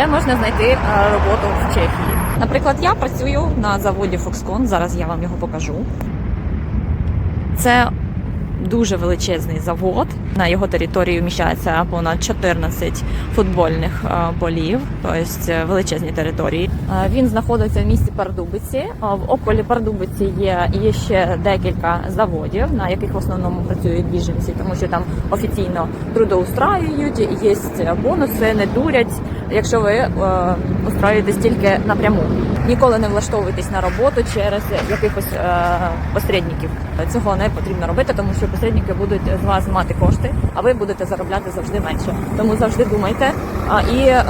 де можна знайти е, роботу в Чехії. Наприклад, я працюю на заводі Foxconn, зараз я вам його покажу. Це дуже величезний завод. На його території вміщається понад 14 футбольних е, полів, тобто величезні території. Е, Він знаходиться в місті Пардубиці. Е, В околі Пардубиці є, є ще декілька заводів, на яких в основному працюють біженці, тому що там офіційно трудоустраюють, є бонуси, не дурять. Якщо ви е, устраюєтесь тільки напряму, ніколи не влаштовуйтесь на роботу через якихось е, посередників. Цього не потрібно робити, тому що посередники будуть з вас мати кошти, а ви будете заробляти завжди менше. Тому завжди думайте і е,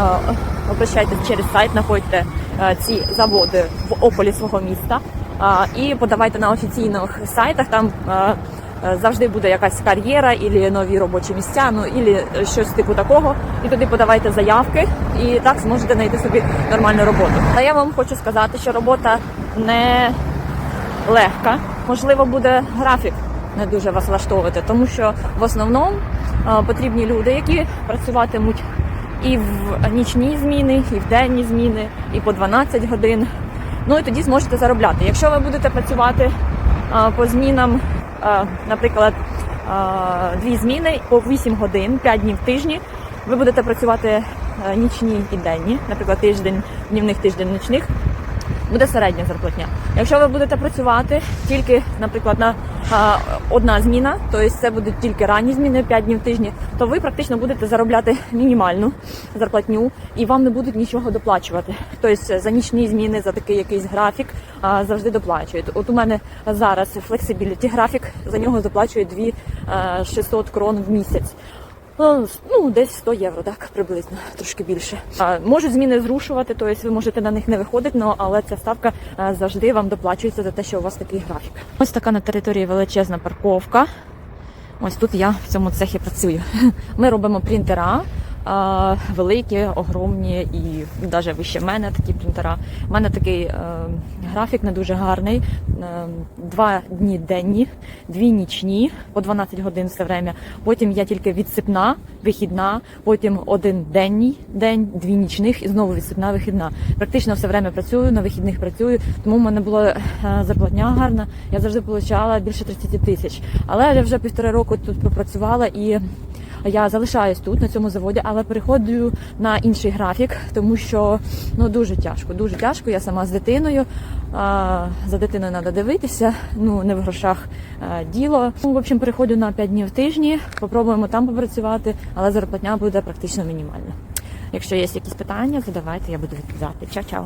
обращайтесь через сайт, знаходьте е, ці заводи в ополі свого міста і подавайте на офіційних сайтах. Там е, завжди буде якась кар'єра, і нові робочі місця, ну і щось типу такого. І туди подавайте заявки, і так зможете знайти собі нормальну роботу. Та я вам хочу сказати, що робота не легка. Можливо, буде графік не дуже вас влаштовувати, тому що в основному е, потрібні люди, які працюватимуть і в нічні зміни, і в денні зміни, і по 12 годин. Ну і тоді зможете заробляти. Якщо ви будете працювати е, по змінам, е, наприклад, е, дві зміни по 8 годин, 5 днів в тижні, ви будете працювати е, нічні і денні, наприклад, тиждень днівних, тиждень нічних буде середня зарплатня. Якщо ви будете працювати тільки, наприклад, на одна зміна, тобто це будуть тільки ранні зміни 5 днів в тижні, то ви практично будете заробляти мінімальну зарплатню і вам не будуть нічого доплачувати. Тобто за нічні зміни, за такий якийсь графік завжди доплачують. От у мене зараз флексибіліті графік, за нього доплачують 2 600 крон в місяць. Ну, десь 100 євро, так приблизно, трошки більше. Можуть зміни зрушувати, тобто ви можете на них не виходити, але ця ставка завжди вам доплачується за те, що у вас такий графік. Ось така на території величезна парковка. Ось тут я в цьому цехі працюю. Ми робимо принтера. А, Великі, огромні і навіть вище мене такі принтера. У мене такий е, графік не дуже гарний. Е, два дні денні, дві нічні, по 12 годин все время. Потім я тільки відсипна, вихідна, потім один денний день, дві нічних і знову відсипна, вихідна. Практично все время працюю, на вихідних працюю, тому в мене була е, зарплатня гарна. Я завжди отримала більше 30 тисяч. Але я вже півтора року тут пропрацювала і. Я залишаюсь тут на цьому заводі, але переходжу на інший графік, тому що ну дуже тяжко. Дуже тяжко. Я сама з дитиною. А, за дитиною треба дивитися. Ну не в грошах а, діло. Ну, в общем, переходжу на 5 днів в тижні. Попробуємо там попрацювати, але зарплатня буде практично мінімальна. Якщо є якісь питання, задавайте, я буду відповідати. Чао-чао.